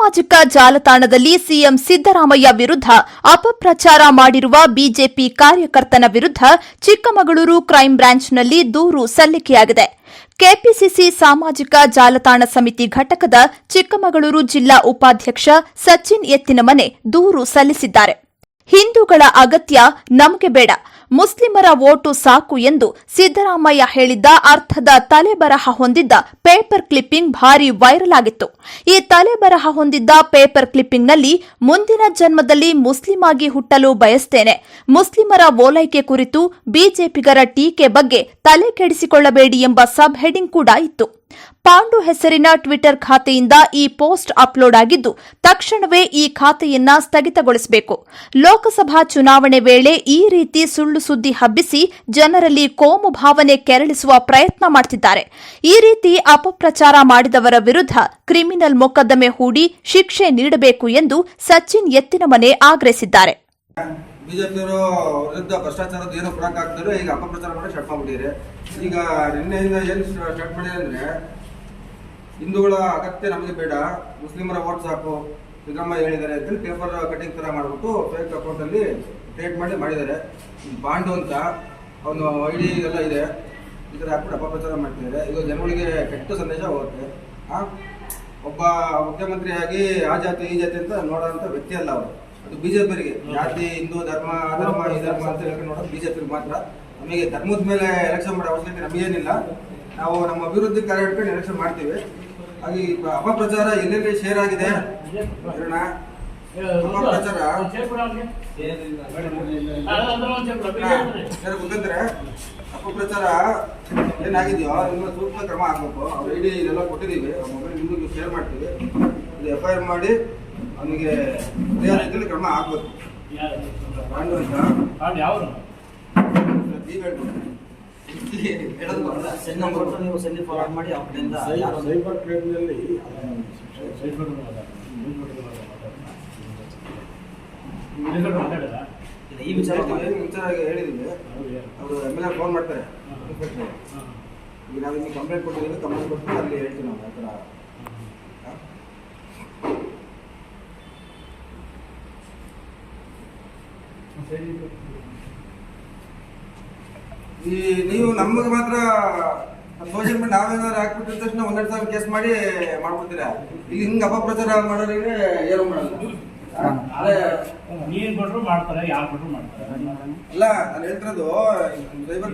ಸಾಮಾಜಿಕ ಜಾಲತಾಣದಲ್ಲಿ ಸಿಎಂ ಸಿದ್ದರಾಮಯ್ಯ ವಿರುದ್ಧ ಅಪಪ್ರಚಾರ ಮಾಡಿರುವ ಬಿಜೆಪಿ ಕಾರ್ಯಕರ್ತನ ವಿರುದ್ಧ ಚಿಕ್ಕಮಗಳೂರು ಕ್ರೈಂ ಬ್ರಾಂಚ್ನಲ್ಲಿ ದೂರು ಸಲ್ಲಿಕೆಯಾಗಿದೆ. ಕೆಪಿಸಿಸಿ ಸಾಮಾಜಿಕ ಜಾಲತಾಣ ಸಮಿತಿ ಘಟಕದ ಚಿಕ್ಕಮಗಳೂರು ಜಿಲ್ಲಾ ಉಪಾಧ್ಯಕ್ಷ ಸಚಿನ್ ಎತ್ತಿನಮನೆ ದೂರು ಸಲ್ಲಿಸಿದ್ದಾರೆ. ಹಿಂದೂಗಳ ಅಗತ್ಯ ನಮಗೆ ಬೇಡ. ಮುಸ್ಲಿಮರ ಓಟು ಸಾಕು ಎಂದು ಸಿದ್ದರಾಮಯ್ಯ ಹೇಳಿದ್ದ ಅರ್ಥದ ತಲೆಬರಹ ಹೊಂದಿದ್ದ ಪೇಪರ್ ಕ್ಲಿಪ್ಪಿಂಗ್ ಭಾರಿ ವೈರಲ್ ಆಗಿತ್ತು. ಈ ತಲೆಬರಹ ಹೊಂದಿದ್ದ ಪೇಪರ್ ಕ್ಲಿಪ್ಪಿಂಗ್ನಲ್ಲಿ ಮುಂದಿನ ಜನ್ಮದಲ್ಲಿ ಮುಸ್ಲಿಂ ಆಗಿ ಹುಟ್ಟಲು ಬಯಸ್ತೇನೆ. ಮುಸ್ಲಿಮರ ಓಲೈಕೆ ಕುರಿತು ಬಿಜೆಪಿಗರ ಟೀಕೆ ಬಗ್ಗೆ ತಲೆ ಕೆಡಿಸಿಕೊಳ್ಳಬೇಡಿ ಎಂಬ ಸಬ್ ಹೆಡಿಂಗ್ ಕೂಡ ಇತ್ತು. ಪಾಂಡು ಹೆಸರಿನ ಟ್ವಿಟರ್ ಖಾತೆಯಿಂದ ಈ ಪೋಸ್ಟ್ ಅಪ್ಲೋಡ್ ಆಗಿದ್ದು, ತಕ್ಷಣವೇ ಈ ಖಾತೆಯನ್ನ ಸ್ಥಗಿತಗೊಳಿಸಬೇಕು. ಲೋಕಸಭಾ ಚುನಾವಣೆ ವೇಳೆ ಈ ರೀತಿ ಸುಳ್ಳು ಸುದ್ದಿ ಹಬ್ಬಿಸಿ ಜನರಲ್ಲಿ ಕೋಮು ಭಾವನೆ ಕೆರಳಿಸುವ ಪ್ರಯತ್ನ ಮಾಡುತ್ತಿದ್ದಾರೆ ಈ ರೀತಿ ಅಪಪ್ರಚಾರ ಮಾಡಿದವರ ವಿರುದ್ಧ ಕ್ರಿಮಿನಲ್ ಮೊಕದ್ದಮೆ ಹೂಡಿ ಶಿಕ್ಷೆ ನೀಡಬೇಕು ಎಂದು ಸಚಿನ್ ಎತ್ತಿನಮನೆ ಆಗ್ರಹಿಸಿದ್ದಾರೆ. ಬಿಜೆಪಿಯವರು ವಿರುದ್ಧ ಭ್ರಷ್ಟಾಚಾರದ ಏನು ಕೊಡಕ್ಕಾಗ್ತಾರೆ ಈಗ ಅಪಪ್ರಚಾರ ಮಾಡಿ ಸ್ಟಾರ್ಟ್ ಮಾಡ್ಬಿಟ್ಟಿದ್ದಾರೆ ಈಗ ನಿನ್ನೆಯಿಂದ ಏನು ಸ್ಟಾರ್ಟ್ ಮಾಡಿದೆ ಅಂದರೆ, ಹಿಂದೂಗಳ ಅಗತ್ಯ ನಮಗೆ ಬೇಡ, ಮುಸ್ಲಿಮರ ಓಟ್ ಸಾಕು, ಸಿದ್ದರಾಮಯ್ಯ ಹೇಳಿದ್ದಾರೆ ಅಂತೇಳಿ ಪೇಪರ್ ಕಟಿಂಗ್ ಥರ ಮಾಡಿಬಿಟ್ಟು ಫೇಕ್ ಅಕೌಂಟಲ್ಲಿ ಕ್ರಿಯೇಟ್ ಮಾಡಿ ಮಾಡಿದ್ದಾರೆ. ಬಾಂಡು ಅಂತ, ಅವನು ಐ ಡಿ ಎಲ್ಲ ಇದೆ, ಈ ಥರ ಹಾಕ್ಬಿಟ್ಟು ಅಪಪ್ರಚಾರ ಮಾಡ್ತಿದ್ದಾರೆ. ಇದು ಜನಗಳಿಗೆ ಕೆಟ್ಟ ಸಂದೇಶ ಹೋಗುತ್ತೆ. ಒಬ್ಬ ಮುಖ್ಯಮಂತ್ರಿಯಾಗಿ ಆ ಜಾತಿ, ಈ ಜಾತಿ ಅಂತ ನೋಡೋಂಥ ವ್ಯಕ್ತಿ ಅಲ್ಲ ಅವರು. ಅದು ಬಿಜೆಪಿಯವರಿಗೆ. ಜಾತಿ, ಹಿಂದೂ, ಧರ್ಮ ಅಧರ್ಮ ಧರ್ಮ, ಈ ಧರ್ಮ ಅಂತ ಹೇಳ್ಕೊಂಡು ನೋಡೋದು ಬಿಜೆಪಿ ಮಾತ್ರ. ನಮಗೆ ಧರ್ಮದ ಮೇಲೆ ಎಲೆಕ್ಷನ್ ಮಾಡೋ ಅವಶ್ಯಕತೆ ನಮಗೇನಿಲ್ಲ ನಾವು ನಮ್ಮ ಅಭಿವೃದ್ಧಿ ಕಾರ್ಯ ಇಟ್ಕೊಂಡು ಎಲೆಕ್ಷನ್ ಮಾಡ್ತೀವಿ. ಹಾಗೆ ಅಪಪ್ರಚಾರ ಎಲ್ಲೆಲ್ಲಿ ಶೇರ್ ಆಗಿದೆ? ಹೇಳೋಣ ಅಪಪ್ರಚಾರ. ಅಪಪ್ರಚಾರ ಏನಾಗಿದೆಯೋ, ನಿಮ್ಮ ಸೂಕ್ತ ಕ್ರಮ ಆಗಬೇಕು. ಅವ್ರ ಐ ಇದೆಲ್ಲ ಕೊಟ್ಟಿದ್ದೀವಿ. ಮೊಬೈಲ್ ನಿಮಗೂ ಶೇರ್ ಮಾಡ್ತೀವಿ. ಇದು ಎಫ್ ಆರ್ ಮಾಡಿ ಅವನಿಗೆ ರೀತಿಯಲ್ಲಿ ಕ್ರಮ ಆಗಬೇಕು ಪಾಂಡು ಅಂತ ಬರಲ್ಲ. ಸೆಲ್ ನಂಬರ್ ನೀವು ಸೆಲ್ ಫಾರ್ವರ್ಡ್ ಮಾಡಿ ಅವ್ರ ಕಡೆಯಿಂದ ಯಾರು- ಸೈಬರ್ ಕ್ರೈಮ್ನಲ್ಲಿ ಇಲ್ಲ, ಈ ವಿಚಾರ ವಿಚಾರ ಹೇಳಿದ್ದೀವಿ ಅವರು ಎಂ ಎಲ್ ಎ ಫೋನ್ ಮಾಡ್ತಾರೆ ಈಗ ನಾವು ಕಂಪ್ಲೇಂಟ್ ಕೊಟ್ಟಿದ್ದೀವಿ ಕಂಪ್ಲೇಂಟ್ ಕೊಟ್ಟು ಅಲ್ಲಿ ಹೇಳ್ತೀನಿ ನಾವು ಆ ಥರ. ಈ ನೀವು ನಮಗೆ ಮಾತ್ರ ಸೋಷಿಯಲ್ ಮೀಡಿಯಾ ನಾವೇನಾದ್ರು ಹಾಕ್ಬಿಟ್ಟಿದ ತಕ್ಷಣ ಒಂದೆರಡು ಸಾವಿರ ಕೇಸ್ ಮಾಡಿ ಮಾಡ್ಬಿಡ್ತೀರಾ ಇಲ್ಲಿ ಹಿಂಗೆ ಅಪಪ್ರಚಾರ ಮಾಡೋರಿಗೆ ಏನು ಮಾಡಲ್ಲ. ನೀನ್ ಕೊಟ್ರು ಮಾಡ್ತಾರೆ ಯಾರು ಕೊಟ್ರು ಮಾಡ್ತಾರೆ. ಅಲ್ಲ ನಾನು ಹೇಳ್ತಿರೋದು ಸೈಬರ್